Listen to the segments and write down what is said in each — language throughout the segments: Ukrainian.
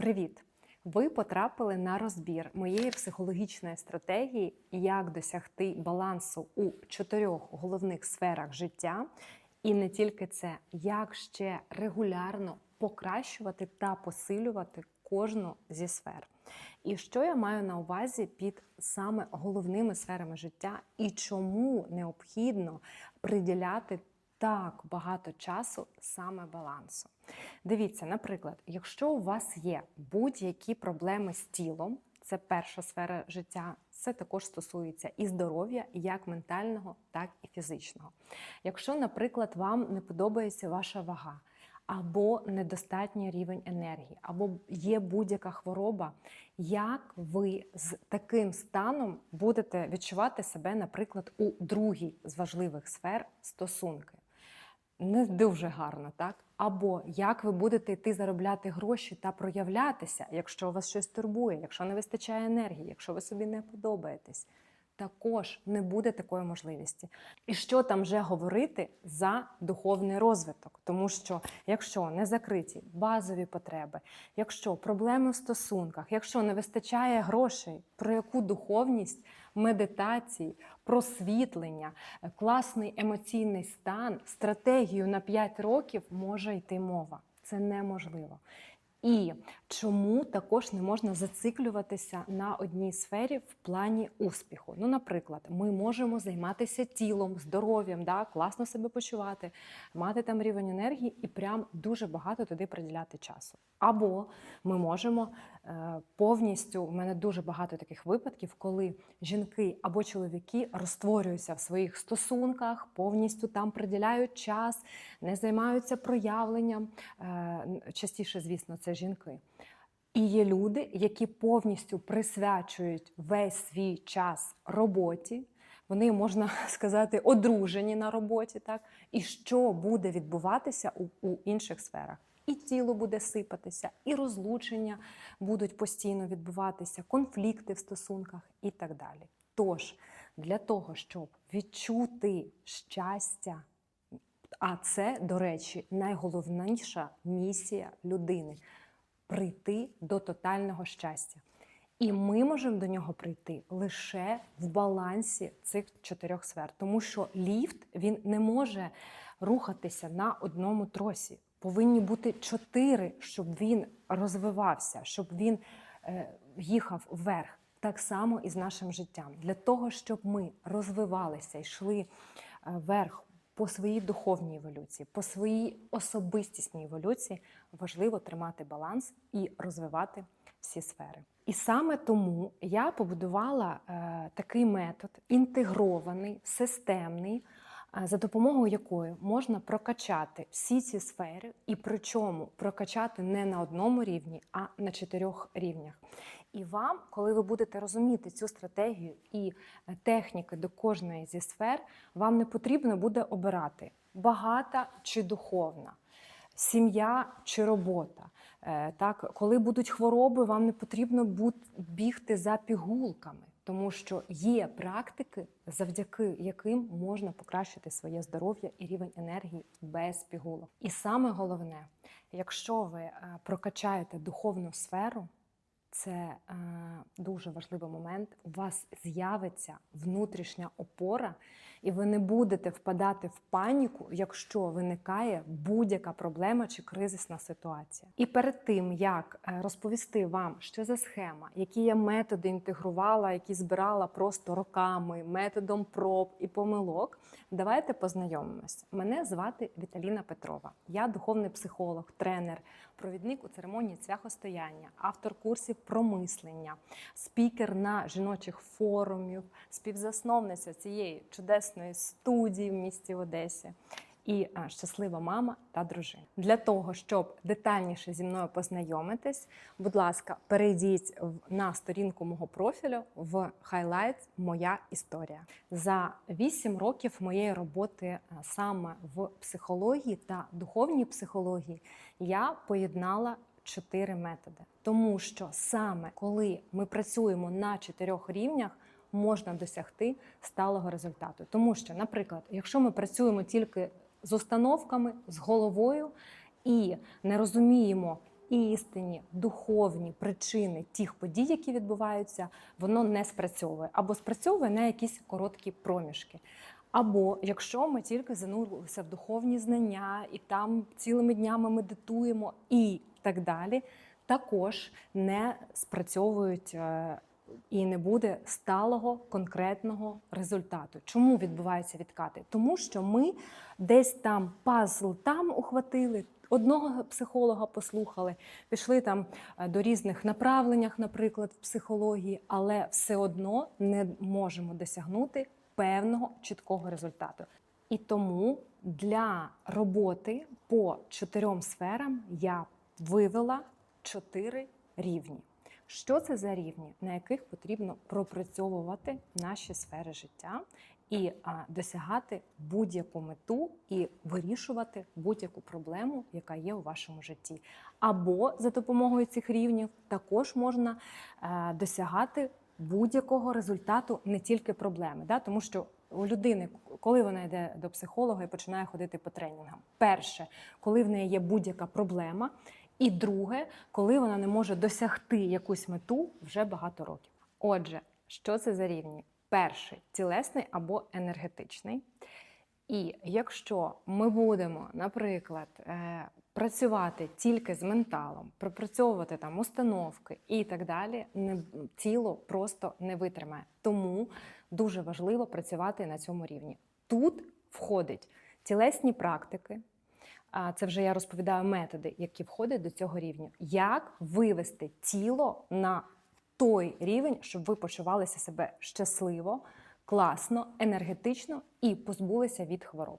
Привіт! Ви потрапили на розбір моєї психологічної стратегії, як досягти балансу у чотирьох головних сферах життя. І не тільки це, як ще регулярно покращувати та посилювати кожну зі сфер. І що я маю на увазі під саме головними сферами життя, і чому необхідно приділяти так багато часу саме балансу. Дивіться, наприклад, якщо у вас є будь-які проблеми з тілом, це перша сфера життя, це також стосується і здоров'я, як ментального, так і фізичного. Якщо, наприклад, вам не подобається ваша вага, або недостатній рівень енергії, або є будь-яка хвороба, як ви з таким станом будете відчувати себе, наприклад, у другій з важливих сфер стосунки? Не дуже гарно, так? Або як ви будете йти заробляти гроші та проявлятися, якщо вас щось турбує, якщо не вистачає енергії, якщо ви собі не подобаєтесь. Також не буде такої можливості. І що там вже говорити за духовний розвиток? Тому що якщо не закриті базові потреби, якщо проблеми в стосунках, якщо не вистачає грошей, про яку духовність, медитації, просвітлення, класний емоційний стан, стратегію на 5 років може йти мова. Це неможливо. І чому також не можна зациклюватися на одній сфері в плані успіху? Ну, наприклад, ми можемо займатися тілом, здоров'ям, да, класно себе почувати, мати там рівень енергії і прям дуже багато туди приділяти часу. Або ми можемо е, повністю, у мене дуже багато таких випадків, коли жінки або чоловіки розтворюються в своїх стосунках, повністю там приділяють час, не займаються проявленням. Е, частіше, звісно, це жінки. І є люди, які повністю присвячують весь свій час роботі. Вони, можна сказати, одружені на роботі, так? І що буде відбуватися у, у інших сферах? І тіло буде сипатися, і розлучення будуть постійно відбуватися, конфлікти в стосунках і так далі. Тож, для того, щоб відчути щастя, а це, до речі, найголовніша місія людини прийти до тотального щастя. І ми можемо до нього прийти лише в балансі цих чотирьох сфер, тому що ліфт він не може рухатися на одному тросі. Повинні бути чотири, щоб він розвивався, щоб він е, їхав вверх. Так само і з нашим життям. Для того, щоб ми розвивалися, йшли е, вверх по своїй духовній еволюції, по своїй особистісній еволюції, важливо тримати баланс і розвивати всі сфери. І саме тому я побудувала е, такий метод інтегрований, системний, за допомогою якої можна прокачати всі ці сфери, і причому прокачати не на одному рівні, а на чотирьох рівнях. І вам, коли ви будете розуміти цю стратегію і е, техніки до кожної зі сфер, вам не потрібно буде обирати багата чи духовна, сім'я чи робота. Е, Так, коли будуть хвороби, вам не потрібно бігти за пігулками, тому що є практики, завдяки яким можна покращити своє здоров'я і рівень енергії без пігулок. І саме головне, якщо ви е, прокачаєте духовну сферу. Це е, дуже важливий момент. У вас з'явиться внутрішня опора, і ви не будете впадати в паніку, якщо виникає будь-яка проблема чи кризисна ситуація. І перед тим як е, розповісти вам, що за схема, які я методи інтегрувала, які збирала просто роками, методом проб і помилок, давайте познайомимось. Мене звати Віталіна Петрова. Я духовний психолог, тренер, провідник у церемонії цвяхостояння, автор курсів про мислення, спікер на жіночих форумів, співзасновниця цієї чудесної студії в місті Одесі. І щаслива мама та дружина. Для того, щоб детальніше зі мною познайомитись, будь ласка, перейдіть на сторінку мого профілю в хайлайт Моя історія. За 8 років моєї роботи саме в психології та духовній психології я поєднала чотири методи, тому що саме коли ми працюємо на чотирьох рівнях. Можна досягти сталого результату, тому що, наприклад, якщо ми працюємо тільки з установками, з головою і не розуміємо істинні духовні причини тих подій, які відбуваються, воно не спрацьовує або спрацьовує на якісь короткі проміжки. Або якщо ми тільки занурилися в духовні знання і там цілими днями медитуємо і так далі, також не спрацьовують е, і не буде сталого конкретного результату. Чому відбуваються відкати? Тому що ми десь там пазл там ухватили. Одного психолога послухали, пішли там е, до різних направленнях, наприклад, в психології, але все одно не можемо досягнути певного чіткого результату. І тому для роботи по чотирьом сферам я вивела чотири рівні. Що це за рівні, на яких потрібно пропрацьовувати наші сфери життя і а, досягати будь-яку мету і вирішувати будь-яку проблему, яка є у вашому житті. Або за допомогою цих рівнів також можна е, досягати будь-якого результату, не тільки проблеми. Да? Тому що у людини, коли вона йде до психолога і починає ходити по тренінгам, перше, коли в неї є будь-яка проблема. І друге, коли вона не може досягти якусь мету вже багато років. Отже, що це за рівні? Перший тілесний або енергетичний. І якщо ми будемо, наприклад, е, працювати тільки з менталом, пропрацьовувати там установки і так далі, тіло просто не витримає. Тому дуже важливо працювати на цьому рівні. Тут входить тілесні практики. Це вже я розповідаю методи, які входять до цього рівня. Як вивести тіло на той рівень, щоб ви почувалися себе щасливо, класно, енергетично і позбулися від хвороб.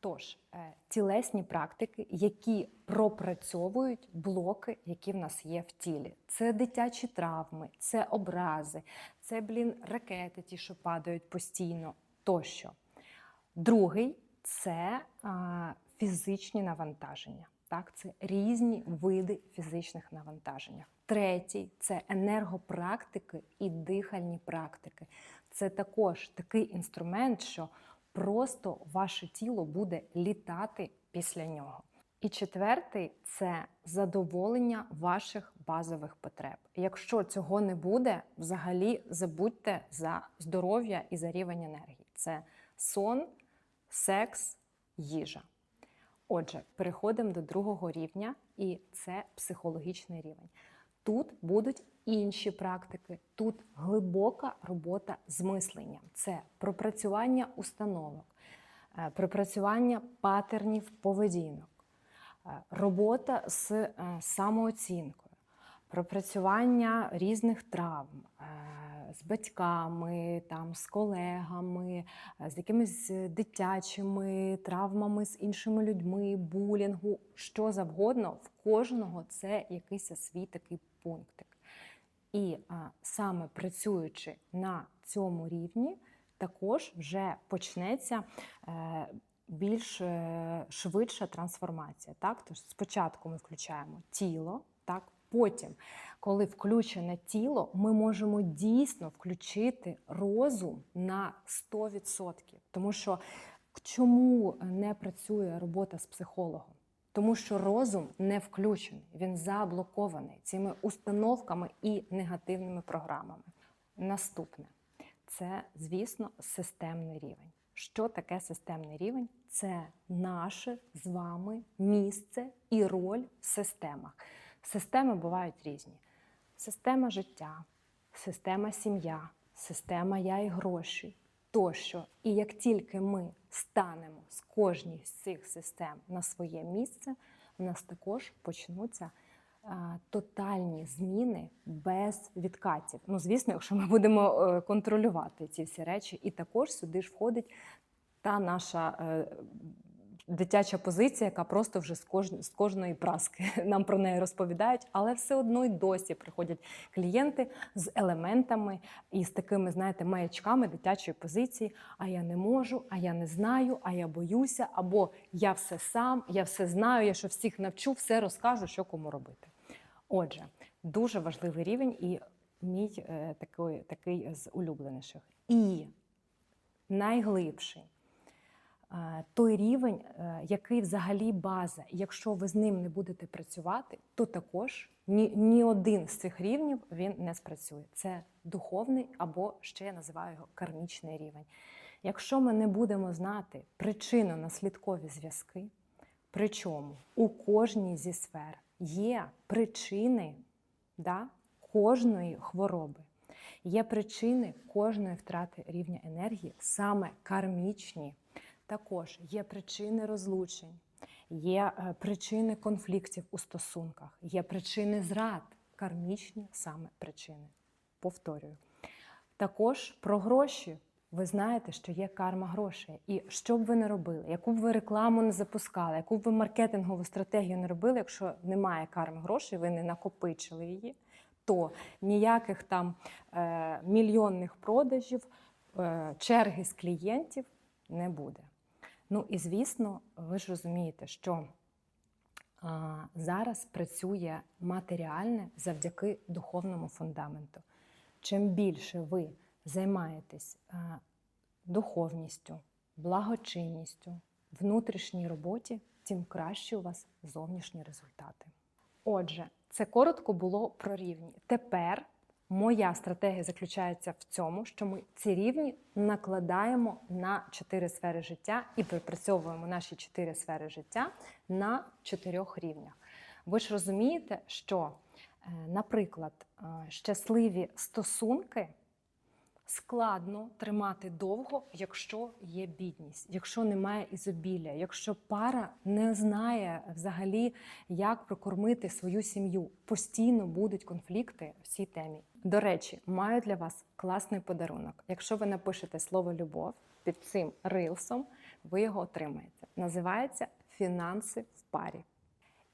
Тож, е, тілесні практики, які пропрацьовують блоки, які в нас є в тілі. Це дитячі травми, це образи, це, блін, ракети, ті, що падають постійно тощо. Другий це фізичні навантаження. Так, це різні види фізичних навантаження. Третій це енергопрактики і дихальні практики. Це також такий інструмент, що просто ваше тіло буде літати після нього. І четвертий це задоволення ваших базових потреб. Якщо цього не буде, взагалі забудьте за здоров'я і за рівень енергії. Це сон, секс, їжа. Отже, переходимо до другого рівня, і це психологічний рівень. Тут будуть інші практики, тут глибока робота з мисленням. Це пропрацювання установок, е, пропрацювання патернів поведінок, е, робота з е, самооцінкою, пропрацювання різних травм. Е, З батьками, там, з колегами, з якимись дитячими травмами, з іншими людьми, булінгу, що завгодно, в кожного це якийсь свій такий пунктик. І а, саме працюючи на цьому рівні, також вже почнеться е, більш е, швидша трансформація. Так? Тож спочатку ми включаємо тіло, так? Потім, коли включене тіло, ми можемо дійсно включити розум на 100%. Тому що чому не працює робота з психологом? Тому що розум не включений, він заблокований цими установками і негативними програмами. Наступне це, звісно, системний рівень. Що таке системний рівень? Це наше з вами місце і роль в системах. Системи бувають різні: система життя, система сім'я, система я і гроші тощо. І як тільки ми станемо з кожній з цих систем на своє місце, у нас також почнуться тотальні зміни без відкатів. Ну, звісно, якщо ми будемо е, контролювати ці всі речі, і також сюди ж входить та наша. Дитяча позиція, яка просто вже з, кож... з кожної праски нам про неї розповідають, але все одно й досі приходять клієнти з елементами і з такими, знаєте, маячками дитячої позиції. А я не можу, а я не знаю, а я боюся, або я все сам, я все знаю, я що всіх навчу, все розкажу, що кому робити. Отже, дуже важливий рівень і мій е, такий, такий з улюбленіших. І найглибший той рівень, е, який взагалі база. Якщо ви з ним не будете працювати, то також ні, ні один з цих рівнів він не спрацює. Це духовний або ще я називаю його кармічний рівень. Якщо ми не будемо знати причинно-наслідкові зв'язки, причому у кожній зі сфер є причини да, кожної хвороби, є причини кожної втрати рівня енергії, саме кармічні. Також є причини розлучень, є е, причини конфліктів у стосунках, є причини зрад, кармічні саме причини. Повторюю. Також про гроші. Ви знаєте, що є карма грошей. І що б ви не робили, яку б ви рекламу не запускали, яку б ви маркетингову стратегію не робили, якщо немає карми грошей, ви не накопичили її, то ніяких там е, мільйонних продажів, е, черги з клієнтів не буде. Ну і звісно, ви ж розумієте, що а, зараз працює матеріальне завдяки духовному фундаменту. Чим більше ви займаєтесь а, духовністю, благочинністю, внутрішній роботі, тим краще у вас зовнішні результати. Отже, це коротко було про рівні. Тепер моя стратегія заключається в цьому, що ми ці рівні накладаємо на чотири сфери життя і пропрацьовуємо наші чотири сфери життя на чотирьох рівнях. Ви ж розумієте, що, е, наприклад, е, щасливі стосунки складно тримати довго, якщо є бідність, якщо немає ізобілля, якщо пара не знає взагалі, як прокормити свою сім'ю. Постійно будуть конфлікти в цій темі. До речі, маю для вас класний подарунок. Якщо ви напишете слово любов під цим рилсом, ви його отримаєте. Називається Фінанси в парі.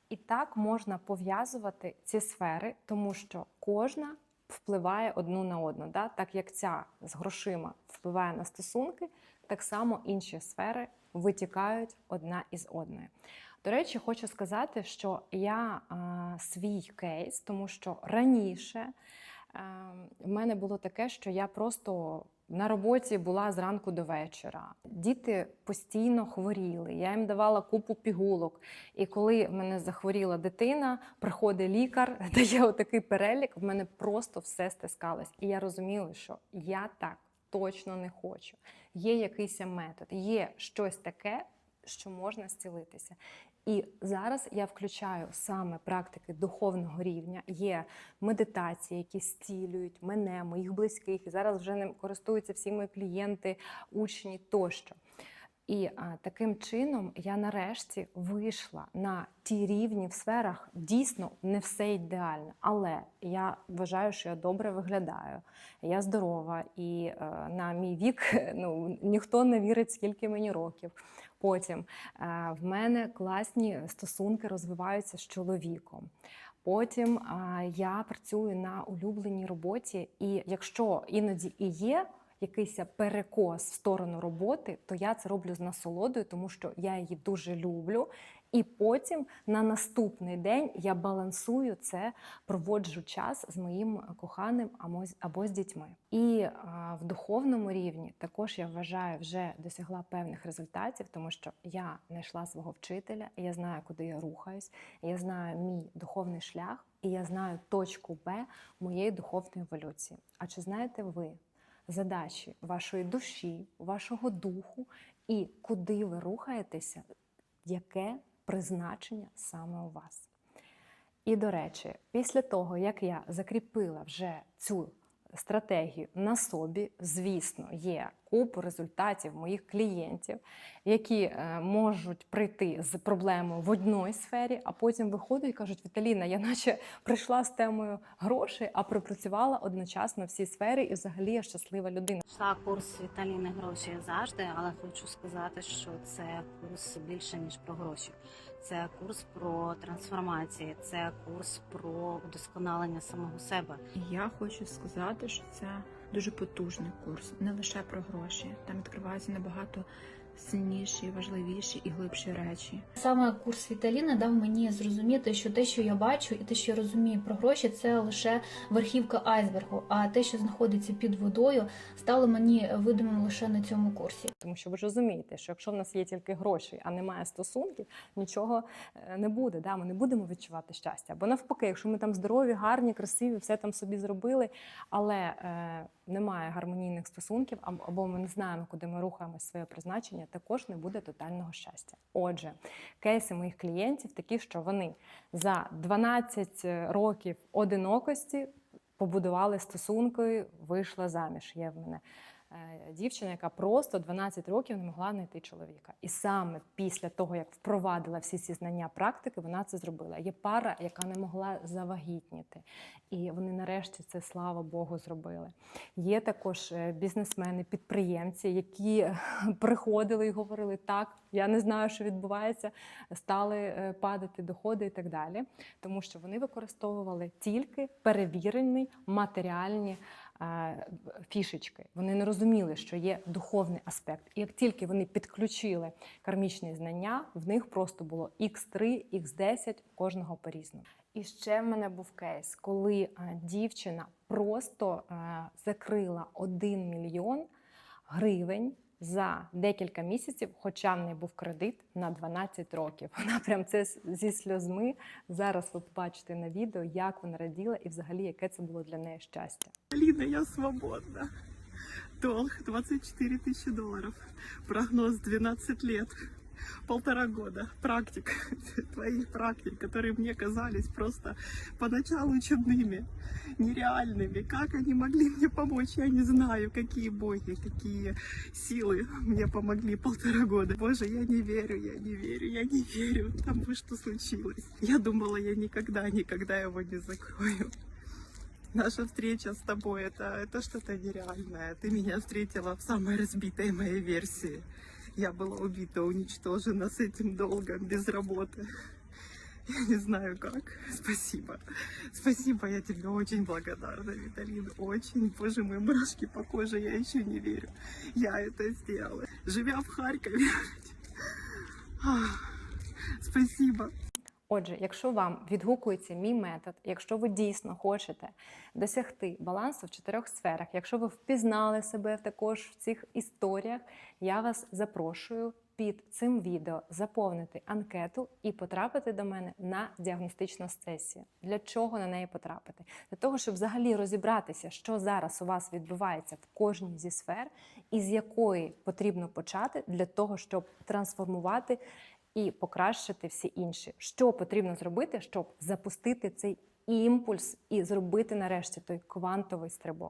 І так можна пов'язувати ці сфери, тому що кожна впливає одну на одну. Да? Так як ця з грошима впливає на стосунки, так само інші сфери витікають одна із одної. До речі, хочу сказати, що я а, свій кейс, тому що раніше в мене було таке, що я просто на роботі була зранку до вечора. Діти постійно хворіли. Я їм давала купу пігулок. І коли в мене захворіла дитина, приходить лікар, дає отакий перелік, в мене просто все стискалось. І я розуміла, що я так точно не хочу. Є якийсь метод, є щось таке, що можна зцілитися. І зараз я включаю саме практики духовного рівня. Є медитації, які зцілюють мене, моїх близьких. І зараз вже ним користуються всі мої клієнти, учні тощо. І а, таким чином я нарешті вийшла на ті рівні в сферах. Дійсно, не все ідеально, але я вважаю, що я добре виглядаю, я здорова, і е, на мій вік ну, ніхто не вірить, скільки мені років. Потім е, в мене класні стосунки розвиваються з чоловіком. Потім е, я працюю на улюбленій роботі, і якщо іноді і є якийсь перекос в сторону роботи, то я це роблю з насолодою, тому що я її дуже люблю. І потім на наступний день я балансую це, проводжу час з моїм коханим або з- дітьми. І в духовному рівні також я вважаю, вже досягла певних результатів, тому що я знайшла свого вчителя, я знаю, куди я рухаюсь, я знаю мій духовний шлях, і я знаю точку Б моєї духовної еволюції. А чи знаєте ви задачі вашої душі, вашого духу і куди ви рухаєтеся, яке призначення саме у вас? І до речі, після того, як я закріпила вже цю стратегію на собі, звісно, є купу результатів моїх клієнтів, які е, можуть прийти з проблемою в одній сфері, а потім виходять і кажуть: Віталіна, я наче прийшла з темою грошей, а пропрацювала одночасно всі сфери, і взагалі я щаслива людина. Йшла курс Віталіни гроші завжди, але хочу сказати, що це курс більше ніж про гроші. Це курс про трансформації, це курс про удосконалення самого себе. Я хочу сказати, що це дуже потужний курс, не лише про гроші. Там відкривається набагато сильніші, важливіші і глибші речі. Саме курс Віталіни дав мені зрозуміти, що те, що я бачу, і те, що я розумію про гроші, це лише верхівка айсбергу. А те, що знаходиться під водою, стало мені видимим лише на цьому курсі. Тому що ви ж розумієте, що якщо в нас є тільки гроші, а немає стосунків, нічого е, не буде. Да? Ми не будемо відчувати щастя. Або навпаки, якщо ми там здорові, гарні, красиві, все там собі зробили, але е, немає гармонійних стосунків, або- ми не знаємо, куди ми рухаємо своє призначення, також не буде тотального щастя. Отже, кейси моїх клієнтів такі, що вони за 12 років одинокості побудували стосунки, вийшла заміж. Є в мене е, дівчина, яка просто 12 років не могла знайти чоловіка. І саме після того, як впровадила всі ці знання практики, вона це зробила. Є пара, яка не могла завагітніти. І вони нарешті це, слава Богу, зробили. Є також е, бізнесмени, підприємці, які е, приходили і говорили, так, я не знаю, що відбувається, стали е, падати доходи і так далі, тому що вони використовували тільки перевірені матеріальні е, фішечки. Вони не розуміли, що є духовний аспект. І як тільки вони підключили кармічні знання, в них просто було X3, X10, кожного по-різному. І ще в мене був кейс, коли дівчина просто закрила 1 мільйон гривень. За декілька місяців, хоча в неї був кредит на 12 років. Вона прям це зі сльозми. Зараз ви побачите на відео, як вона раділа і взагалі яке це було для неї щастя. Ліна я свободна. Долг 24 тысячи долларов. Прогноз 12 лет. Полтора года. Практик. Твоих практик, которые мне казались просто поначалу чудными, нереальными. Как они могли мне помочь, я не знаю. Какие боги, какие силы мне помогли полтора года. Боже, я не верю, я не верю, я не верю тому, что случилось. Я думала, я никогда, никогда его не закрою. Наша встреча с тобой это, это что-то нереальное. Ты меня встретила в самой разбитой моей версии. Я была убита, уничтожена с этим долгом, без работы. Я не знаю как. Спасибо. Спасибо, я тебе очень благодарна, Виталин. Очень, боже мой, мурашки по коже, я еще не верю. Я это сделала. Живя в Харькове. Спасибо. Отже, якщо вам відгукується мій метод, якщо ви дійсно хочете досягти балансу в чотирьох сферах, якщо ви впізнали себе також в цих історіях, я вас запрошую під цим відео заповнити анкету і потрапити до мене на діагностичну сесію. Для чого на неї потрапити? Для того, щоб взагалі розібратися, що зараз у вас відбувається в кожній зі сфер, і з якої потрібно почати для того, щоб трансформувати і покращити всі інші. Що потрібно зробити, щоб запустити цей імпульс і зробити нарешті той квантовий стрибок?